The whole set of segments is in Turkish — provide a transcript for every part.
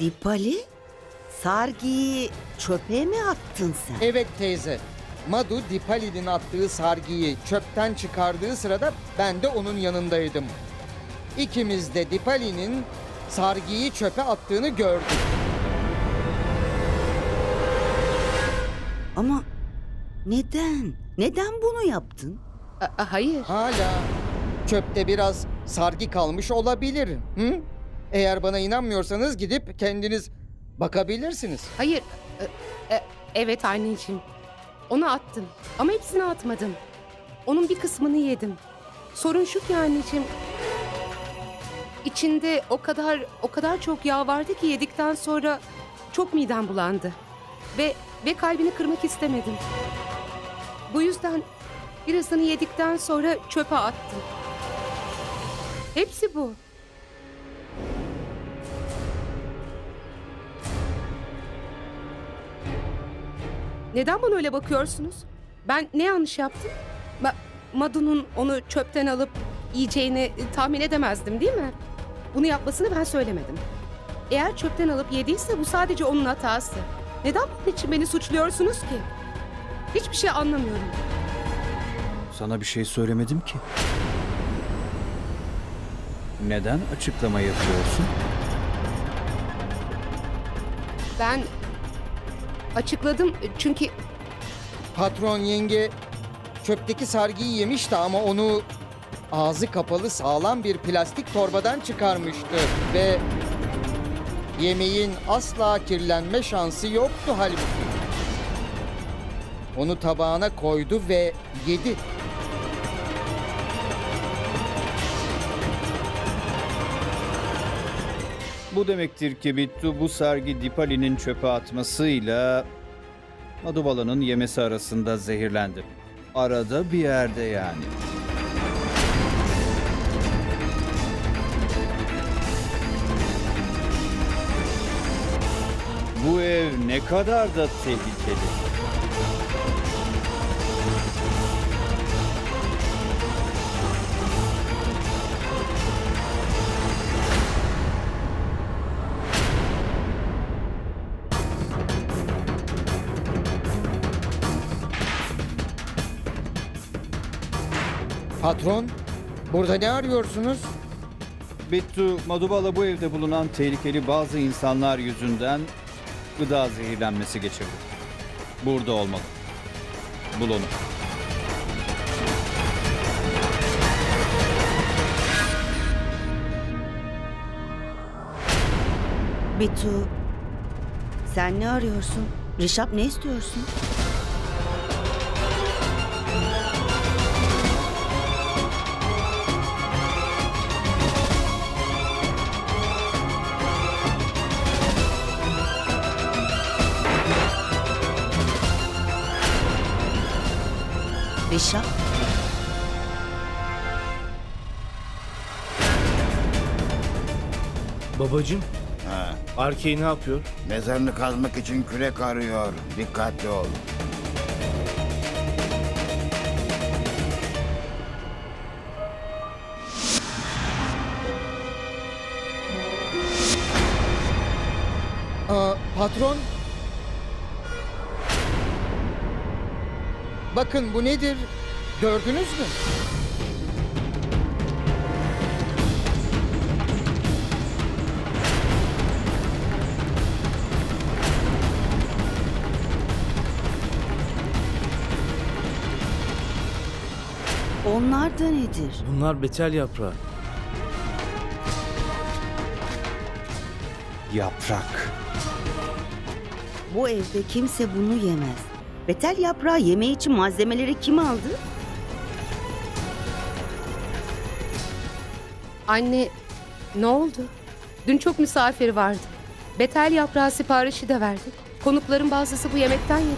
Dipali, sargiyi çöpe mi attın sen? Evet teyze. Madu Dipali'nin attığı sargıyı çöpten çıkardığı sırada ben de onun yanındaydım. İkimiz de Dipali'nin sargıyı çöpe attığını gördük. Ama neden? Neden bunu yaptın? A- a- hayır. Hala çöpte biraz sargı kalmış olabilir. Hı? Eğer bana inanmıyorsanız gidip kendiniz bakabilirsiniz. Hayır. E- e- evet anneciğim. Onu attım. Ama hepsini atmadım. Onun bir kısmını yedim. Sorun şu ki anneciğim. İçinde o kadar o kadar çok yağ vardı ki yedikten sonra çok midem bulandı. Ve ve kalbini kırmak istemedim. Bu yüzden birazını yedikten sonra çöpe attım. Hepsi bu. Neden bana öyle bakıyorsunuz? Ben ne yanlış yaptım? Ma- Madu'nun onu çöpten alıp yiyeceğini e, tahmin edemezdim değil mi? Bunu yapmasını ben söylemedim. Eğer çöpten alıp yediyse bu sadece onun hatası. Neden bunun için beni suçluyorsunuz ki? Hiçbir şey anlamıyorum. Sana bir şey söylemedim ki. Neden açıklama yapıyorsun? Ben açıkladım çünkü Patron yenge çöpteki sargıyı yemişti ama onu ağzı kapalı sağlam bir plastik torbadan çıkarmıştı ve yemeğin asla kirlenme şansı yoktu halbuki. Onu tabağına koydu ve yedi. Bu demektir ki Bittu bu sergi Dipali'nin çöpe atmasıyla Madubala'nın yemesi arasında zehirlendi. Arada bir yerde yani. Bu ev ne kadar da tehlikeli. Patron, burada ne arıyorsunuz? Bittu, Madubala bu evde bulunan tehlikeli bazı insanlar yüzünden gıda zehirlenmesi geçirdi. Burada olmalı. Bul onu. Bitu, sen ne arıyorsun? Rişap ne istiyorsun? Babacım, Ha, Arkey ne yapıyor? mezarını kazmak için kürek arıyor. Dikkatli ol. Aa, patron. Bakın bu nedir? Gördünüz mü? Onlar da nedir? Bunlar betel yaprağı. Yaprak. Bu evde kimse bunu yemez. Betel yaprağı yemeği için malzemeleri kim aldı? anne ne oldu? Dün çok misafir vardı. Betel yaprağı siparişi de verdik. Konukların bazısı bu yemekten yedi.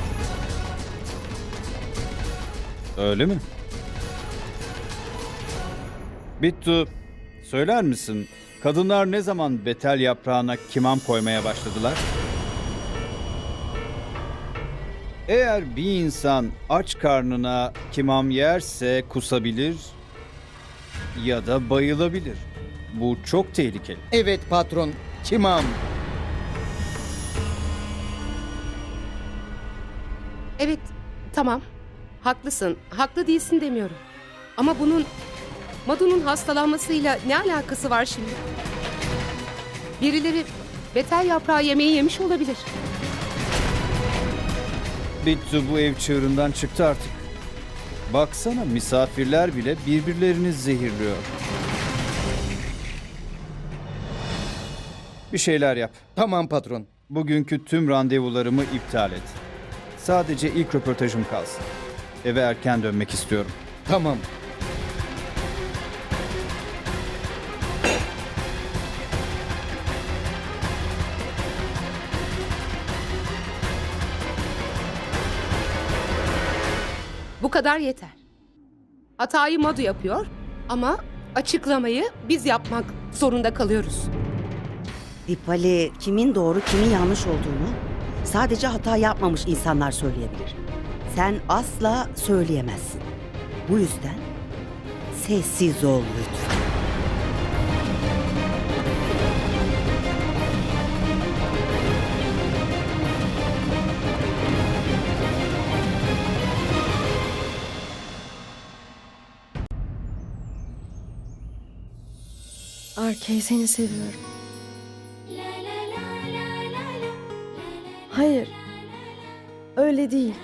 Öyle mi? Bittu, söyler misin? Kadınlar ne zaman betel yaprağına kimam koymaya başladılar? Eğer bir insan aç karnına kimam yerse kusabilir ya da bayılabilir. Bu çok tehlikeli. Evet patron, kimam. Evet, tamam. Haklısın. Haklı değilsin demiyorum. Ama bunun Madu'nun hastalanmasıyla ne alakası var şimdi? Birileri betel yaprağı yemeği yemiş olabilir. Bittu bu ev çığırından çıktı artık. Baksana misafirler bile birbirlerini zehirliyor. Bir şeyler yap. Tamam patron. Bugünkü tüm randevularımı iptal et. Sadece ilk röportajım kalsın. Eve erken dönmek istiyorum. Tamam. Kadar yeter. Hatayı Madu yapıyor ama açıklamayı biz yapmak zorunda kalıyoruz. Dipali kimin doğru kimin yanlış olduğunu sadece hata yapmamış insanlar söyleyebilir. Sen asla söyleyemezsin. Bu yüzden sessiz ol lütfen. Arkey seni seviyorum. Hayır. Öyle değil.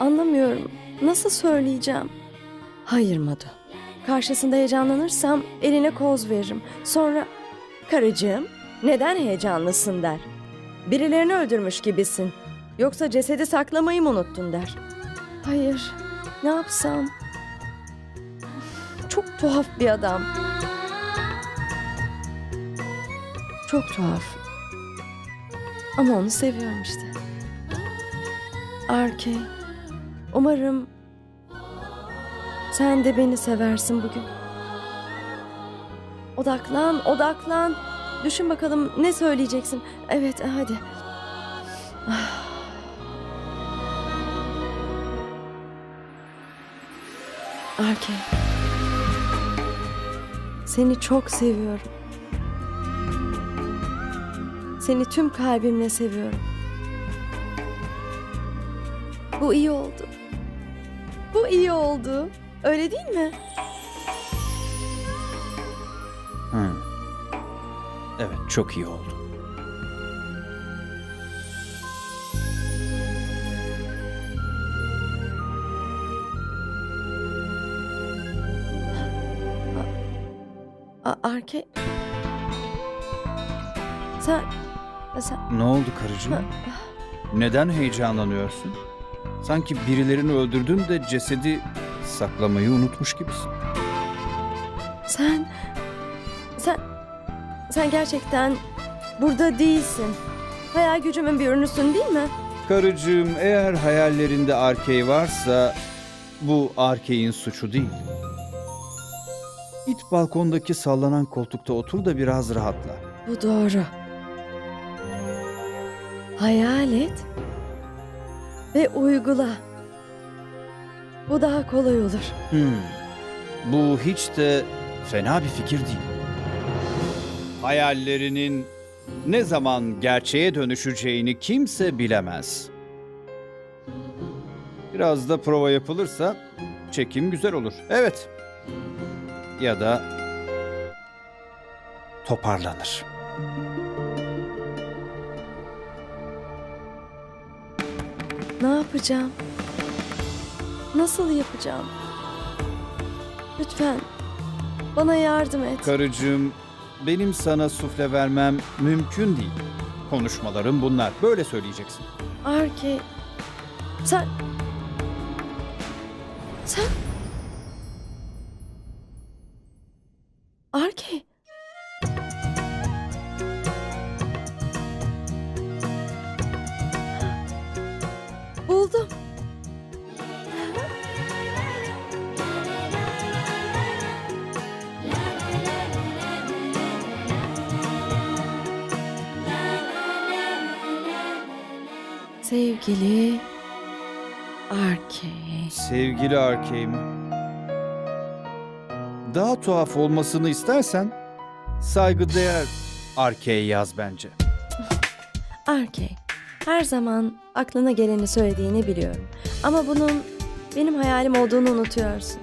Anlamıyorum. Nasıl söyleyeceğim? Hayır Madu. Karşısında heyecanlanırsam eline koz veririm. Sonra karıcığım neden heyecanlısın der. Birilerini öldürmüş gibisin. Yoksa cesedi saklamayı mı unuttun der. Hayır. Ne yapsam? Çok tuhaf bir adam. Çok tuhaf. Ama onu seviyorum işte. Arke, umarım sen de beni seversin bugün. Odaklan, odaklan. Düşün bakalım ne söyleyeceksin. Evet, hadi. Ah. Arke. Seni çok seviyorum. Seni tüm kalbimle seviyorum. Bu iyi oldu. Bu iyi oldu. Öyle değil mi? Hı. Evet çok iyi oldu. A- Arke... Sen... Sen... Ne oldu karıcığım? Neden heyecanlanıyorsun? Sanki birilerini öldürdün de cesedi saklamayı unutmuş gibisin. Sen... Sen... Sen gerçekten burada değilsin. Hayal gücümün bir ürünüsün değil mi? Karıcığım eğer hayallerinde arkey varsa bu arkeyin suçu değil. İt balkondaki sallanan koltukta otur da biraz rahatla. Bu doğru. Hayal et ve uygula. Bu daha kolay olur. Hmm. Bu hiç de fena bir fikir değil. Hayallerinin ne zaman gerçeğe dönüşeceğini kimse bilemez. Biraz da prova yapılırsa çekim güzel olur. Evet. Ya da toparlanır. Ne yapacağım? Nasıl yapacağım? Lütfen bana yardım et. Karıcığım, benim sana sufle vermem mümkün değil. Konuşmalarım bunlar. Böyle söyleyeceksin. Arke, sen... Sen... Sevgili Arke. Sevgili Arkey'im. Daha tuhaf olmasını istersen saygıdeğer Arkey yaz bence. Arke. Her zaman aklına geleni söylediğini biliyorum. Ama bunun benim hayalim olduğunu unutuyorsun.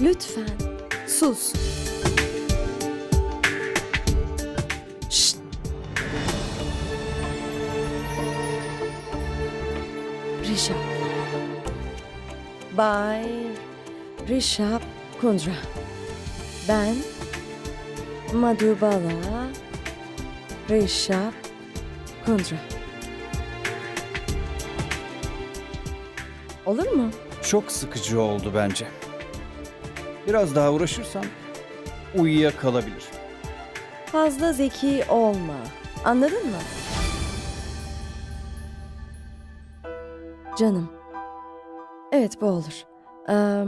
Lütfen sus. Rişap. Bay Rişap Kundra. Ben Madhubala Rişap Kundra. Olur mu? Çok sıkıcı oldu bence. Biraz daha uğraşırsan uyuyakalabilir. Fazla zeki olma. Anladın mı? Canım. Evet bu olur. Ee,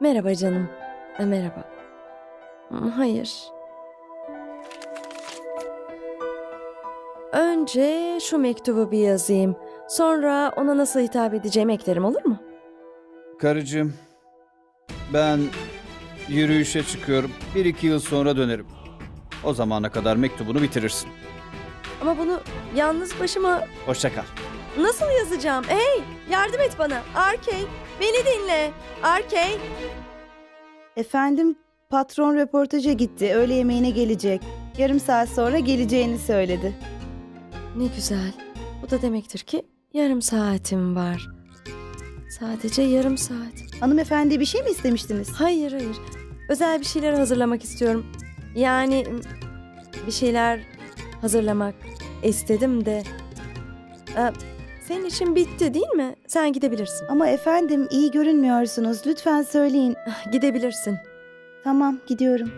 merhaba canım. Ee, merhaba. Hmm, Hayır. Önce şu mektubu bir yazayım. Sonra ona nasıl hitap edeceğimi eklerim olur mu? Karıcığım, ben yürüyüşe çıkıyorum. Bir iki yıl sonra dönerim. O zamana kadar mektubunu bitirirsin. Ama bunu yalnız başıma Hoşça kal. Nasıl yazacağım? Hey, yardım et bana. Arkey, beni dinle. Arkey. Efendim patron röportaja gitti. Öğle yemeğine gelecek. Yarım saat sonra geleceğini söyledi. Ne güzel. Bu da demektir ki yarım saatim var. Sadece yarım saat. Hanımefendi bir şey mi istemiştiniz? Hayır, hayır. Özel bir şeyler hazırlamak istiyorum. Yani bir şeyler hazırlamak istedim de. Ee, senin için bitti değil mi? Sen gidebilirsin. Ama efendim iyi görünmüyorsunuz. Lütfen söyleyin. Gidebilirsin. Tamam gidiyorum.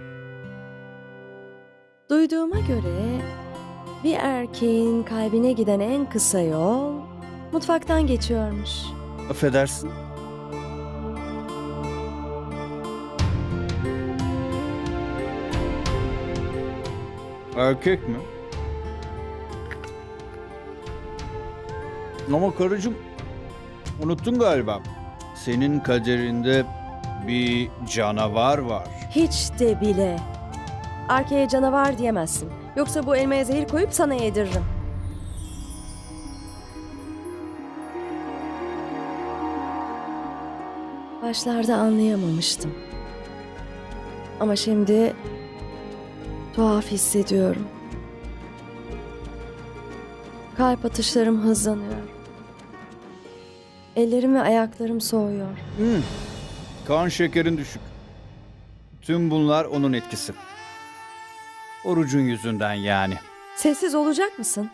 Duyduğuma göre bir erkeğin kalbine giden en kısa yol mutfaktan geçiyormuş. Affedersin. Erkek mi? Ama karıcığım unuttun galiba. Senin kaderinde bir canavar var. Hiç de bile. Arkaya canavar diyemezsin. Yoksa bu elmaya zehir koyup sana yediririm. Başlarda anlayamamıştım. Ama şimdi tuhaf hissediyorum. Kalp atışlarım hızlanıyor. Ellerim ve ayaklarım soğuyor. Hmm. Kan şekerin düşük. Tüm bunlar onun etkisi. Orucun yüzünden yani. Sessiz olacak mısın?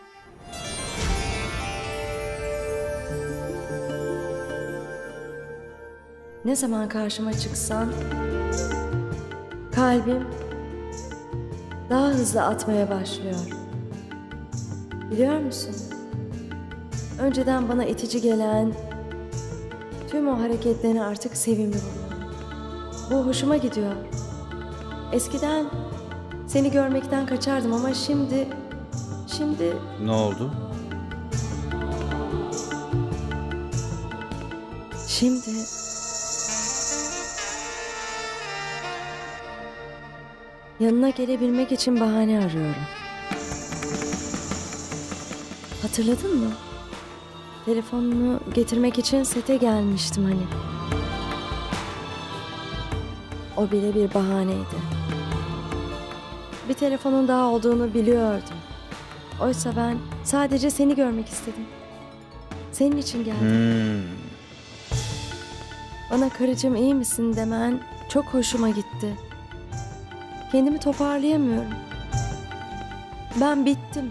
Ne zaman karşıma çıksan kalbim daha hızlı atmaya başlıyor. Biliyor musun? Önceden bana itici gelen tüm o hareketlerini artık sevimli buluyorum. Bu hoşuma gidiyor. Eskiden seni görmekten kaçardım ama şimdi şimdi Ne oldu? Şimdi... Yanına gelebilmek için bahane arıyorum. Hatırladın mı? Telefonunu getirmek için sete gelmiştim hani. O bile bir bahaneydi. Bir telefonun daha olduğunu biliyordum. Oysa ben sadece seni görmek istedim. Senin için geldim. Hmm. Bana karıcığım iyi misin demen çok hoşuma gitti. Kendimi toparlayamıyorum. Ben bittim.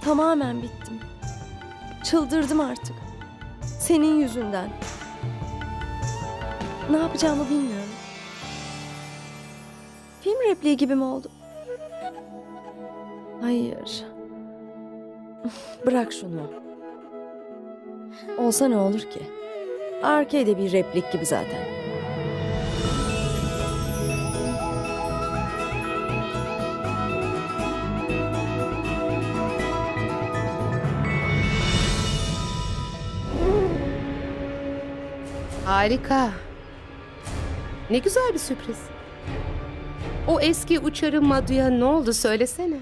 Tamamen bittim. Çıldırdım artık. Senin yüzünden. Ne yapacağımı bilmiyorum. Film repliği gibi mi oldu? Hayır. Bırak şunu. Olsa ne olur ki? Arcade bir replik gibi zaten. Harika. Ne güzel bir sürpriz. O eski uçarı Madu'ya ne oldu söylesene.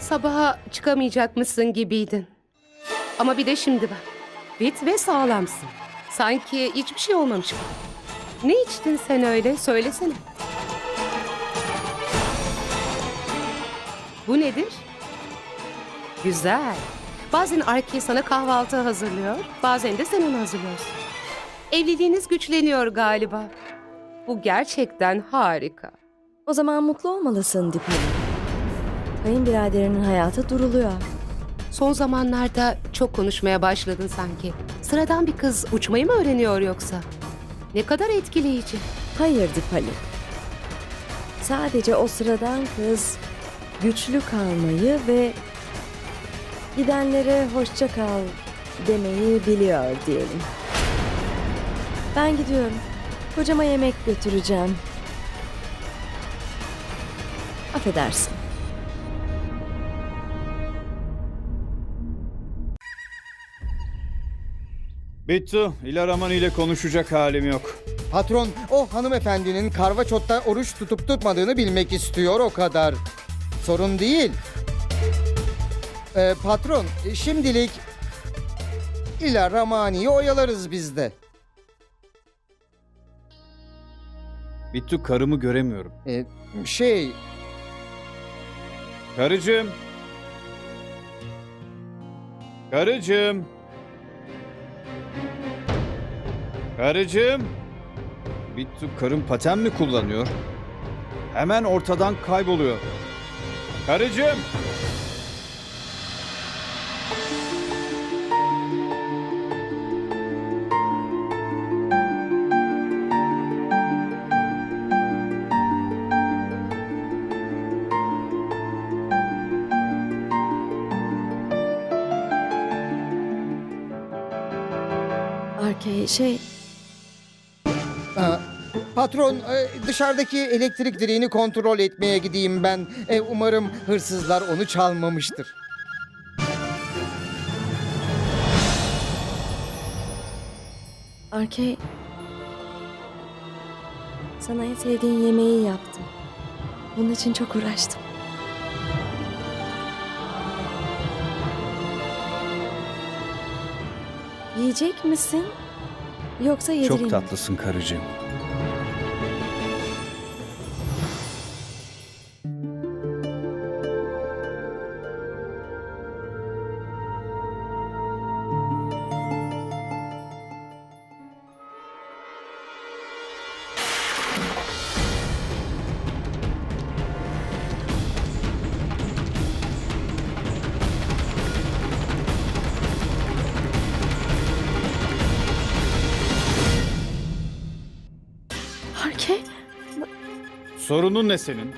Sabaha çıkamayacak mısın gibiydin. Ama bir de şimdi bak. Fit ve sağlamsın. Sanki hiçbir şey olmamış. Ne içtin sen öyle? Söylesene. Bu nedir? Güzel. Bazen Arki sana kahvaltı hazırlıyor, bazen de sen onu hazırlıyorsun. Evliliğiniz güçleniyor galiba. Bu gerçekten harika. O zaman mutlu olmalısın Dipali. Kayınbiraderinin hayatı duruluyor. Son zamanlarda çok konuşmaya başladın sanki. Sıradan bir kız uçmayı mı öğreniyor yoksa? Ne kadar etkileyici. Hayır Dipali. Sadece o sıradan kız güçlü kalmayı ve gidenlere hoşça kal demeyi biliyor diyelim. Ben gidiyorum. Kocama yemek götüreceğim. Affedersin. Bittu, İlaraman ile konuşacak halim yok. Patron o hanımefendinin Karvaçot'ta oruç tutup tutmadığını bilmek istiyor o kadar. Sorun değil. Ee, patron şimdilik İla Ramani'yi oyalarız biz de. Bittu karımı göremiyorum. Ee, şey Karıcığım. Karıcığım. Karıcığım. Bittu karım paten mi kullanıyor? Hemen ortadan kayboluyor. Karıcığım. Şey Aa, Patron e, dışarıdaki elektrik direğini kontrol etmeye gideyim ben. E, umarım hırsızlar onu çalmamıştır. Arkey sana en sevdiğin yemeği yaptım. Bunun için çok uğraştım. Yiyecek misin? Yoksa yedireyim Çok tatlısın karıcığım. Sorunun ne senin?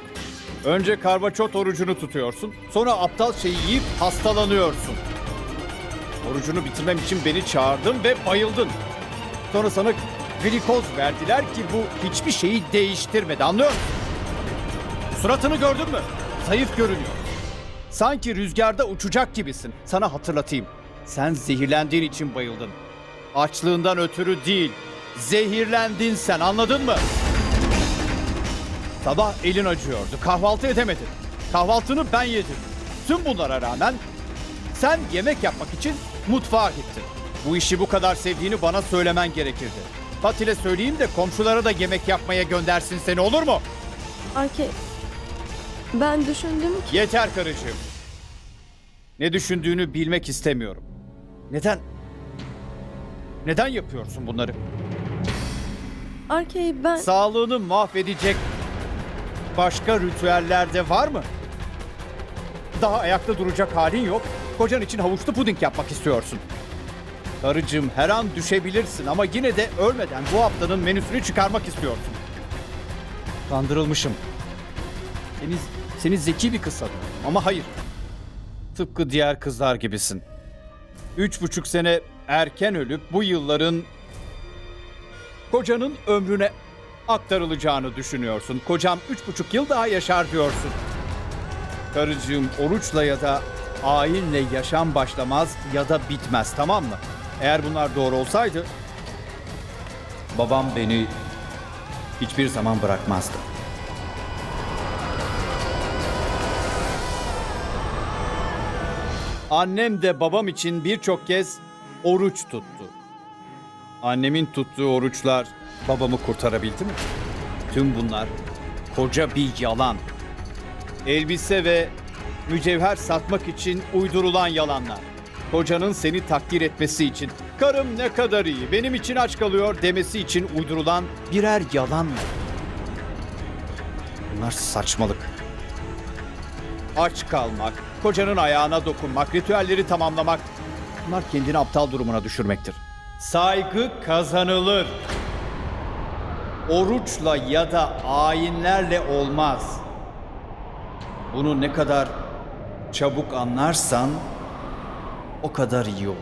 Önce karvaçot orucunu tutuyorsun. Sonra aptal şeyi yiyip hastalanıyorsun. Orucunu bitirmem için beni çağırdın ve bayıldın. Sonra sana glikoz verdiler ki bu hiçbir şeyi değiştirmedi anlıyor musun? Suratını gördün mü? Zayıf görünüyor. Sanki rüzgarda uçacak gibisin. Sana hatırlatayım. Sen zehirlendiğin için bayıldın. Açlığından ötürü değil. Zehirlendin sen anladın mı? Sabah elin acıyordu. Kahvaltı edemedin. Kahvaltını ben yedim. Tüm bunlara rağmen sen yemek yapmak için mutfağa gittin. Bu işi bu kadar sevdiğini bana söylemen gerekirdi. Patil'e söyleyeyim de komşulara da yemek yapmaya göndersin seni olur mu? Arkey ben düşündüm ki Yeter karıcığım. Ne düşündüğünü bilmek istemiyorum. Neden? Neden yapıyorsun bunları? Arkey ben Sağlığını mahvedecek başka ritüeller de var mı? Daha ayakta duracak halin yok. Kocan için havuçlu puding yapmak istiyorsun. Karıcığım her an düşebilirsin ama yine de ölmeden bu haftanın menüsünü çıkarmak istiyorsun. Kandırılmışım. Seni, seni zeki bir kız sanıyorum ama hayır. Tıpkı diğer kızlar gibisin. Üç buçuk sene erken ölüp bu yılların kocanın ömrüne aktarılacağını düşünüyorsun. Kocam üç buçuk yıl daha yaşar diyorsun. Karıcığım oruçla ya da ayinle yaşam başlamaz ya da bitmez tamam mı? Eğer bunlar doğru olsaydı babam beni hiçbir zaman bırakmazdı. Annem de babam için birçok kez oruç tuttu. Annemin tuttuğu oruçlar babamı kurtarabildi mi? Tüm bunlar koca bir yalan. Elbise ve mücevher satmak için uydurulan yalanlar. Kocanın seni takdir etmesi için, karım ne kadar iyi, benim için aç kalıyor demesi için uydurulan birer yalan mı? Bunlar saçmalık. Aç kalmak, kocanın ayağına dokunmak, ritüelleri tamamlamak bunlar kendini aptal durumuna düşürmektir. Saygı kazanılır. Oruçla ya da ayinlerle olmaz. Bunu ne kadar çabuk anlarsan o kadar iyi olur.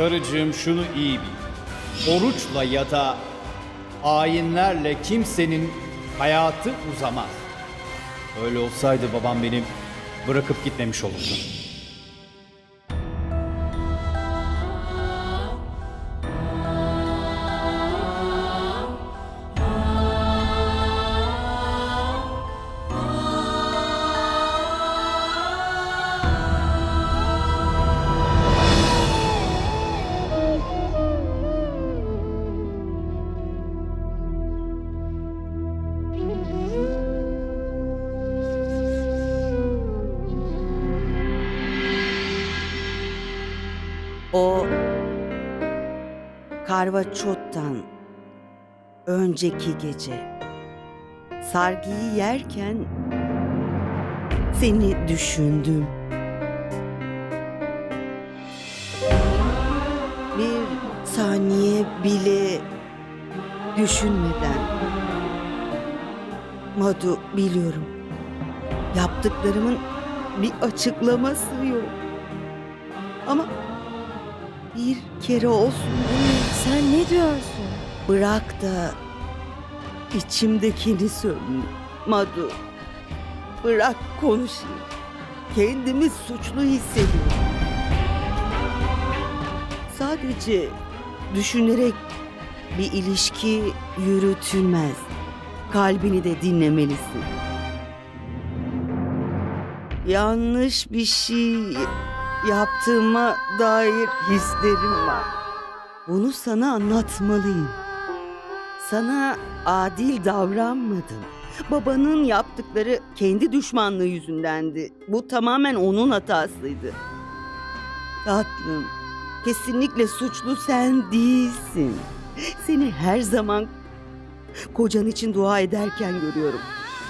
Karıcığım şunu iyi bil. Oruçla ya da ayinlerle kimsenin hayatı uzamaz. Öyle olsaydı babam beni bırakıp gitmemiş olurdu. Karvaçot'tan önceki gece sargıyı yerken seni düşündüm. Bir saniye bile düşünmeden Madu biliyorum. Yaptıklarımın bir açıklaması yok. Ama bir kere olsun Sen ne diyorsun? bırak da içimdekini söyleyeyim. Madu, bırak konuşayım. Kendimi suçlu hissediyorum. Sadece düşünerek bir ilişki yürütülmez. Kalbini de dinlemelisin. Yanlış bir şey yaptığıma dair hislerim var. Bunu sana anlatmalıyım. Sana adil davranmadım. Babanın yaptıkları kendi düşmanlığı yüzündendi. Bu tamamen onun hatasıydı. Tatlım, kesinlikle suçlu sen değilsin. Seni her zaman kocan için dua ederken görüyorum.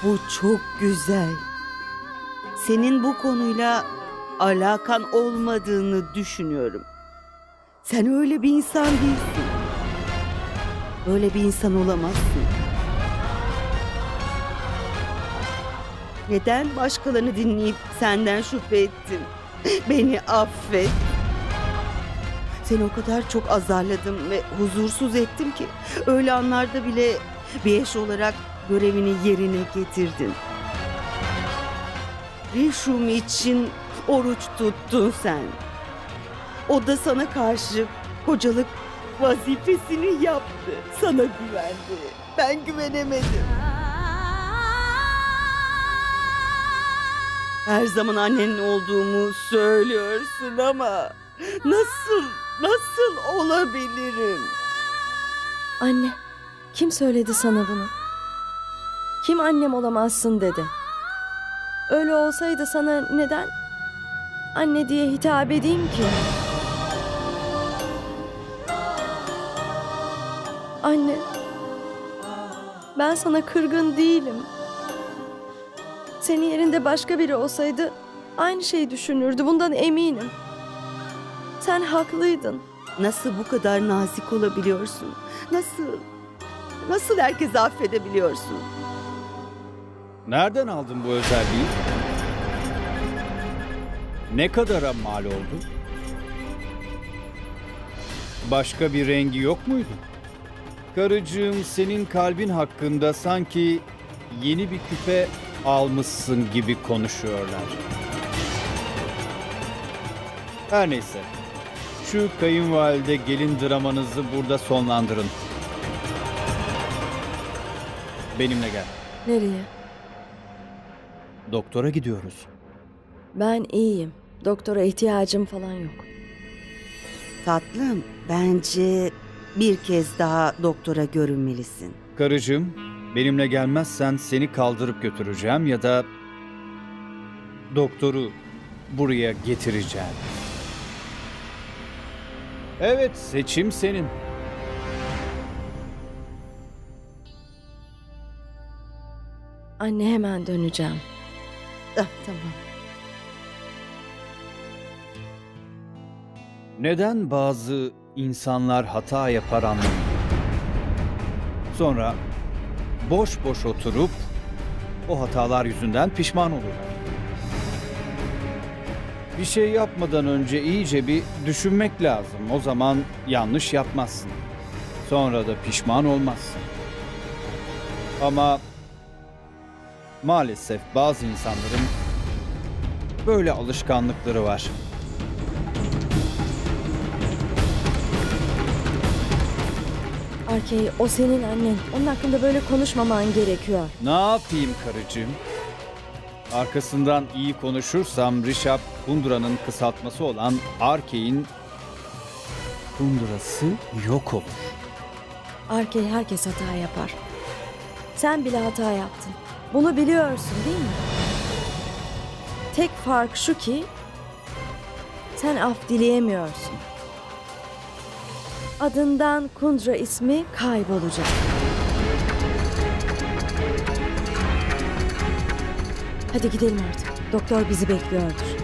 Bu çok güzel. Senin bu konuyla alakan olmadığını düşünüyorum. Sen öyle bir insan değilsin. Öyle bir insan olamazsın. Neden başkalarını dinleyip senden şüphe ettim? Beni affet. Seni o kadar çok azarladım ve huzursuz ettim ki öyle anlarda bile bir eş olarak görevini yerine getirdin. Rişum için oruç tuttun sen. O da sana karşı kocalık vazifesini yaptı. Sana güvendi. Ben güvenemedim. Her zaman annenin olduğumu söylüyorsun ama nasıl nasıl olabilirim? Anne, kim söyledi sana bunu? Kim annem olamazsın dedi. Öyle olsaydı sana neden anne diye hitap edeyim ki? Anne, ben sana kırgın değilim. Senin yerinde başka biri olsaydı aynı şeyi düşünürdü. Bundan eminim. Sen haklıydın. Nasıl bu kadar nazik olabiliyorsun? Nasıl? Nasıl herkesi affedebiliyorsun? Nereden aldın bu özelliği? Ne kadara mal oldu? Başka bir rengi yok muydu? Karıcığım senin kalbin hakkında sanki yeni bir küpe almışsın gibi konuşuyorlar. Her neyse. Şu kayınvalide gelin dramanızı burada sonlandırın. Benimle gel. Nereye? Doktora gidiyoruz. Ben iyiyim. Doktora ihtiyacım falan yok. Tatlım, bence bir kez daha doktora görünmelisin. Karıcığım, benimle gelmezsen seni kaldırıp götüreceğim ya da doktoru buraya getireceğim. Evet, seçim senin. Anne hemen döneceğim. Ah, tamam. Neden bazı insanlar hata yapar anlamıyorum. Sonra boş boş oturup o hatalar yüzünden pişman olurlar. Bir şey yapmadan önce iyice bir düşünmek lazım. O zaman yanlış yapmazsın. Sonra da pişman olmazsın. Ama maalesef bazı insanların böyle alışkanlıkları var. Arkey, o senin annen. Onun hakkında böyle konuşmaman gerekiyor. Ne yapayım karıcığım? Arkasından iyi konuşursam Rişap Kundura'nın kısaltması olan Arkey'in Kundura'sı yok olur. Arkey herkes hata yapar. Sen bile hata yaptın. Bunu biliyorsun değil mi? Tek fark şu ki sen af dileyemiyorsun. Adından Kundra ismi kaybolacak. Hadi gidelim artık. Doktor bizi bekliyordur.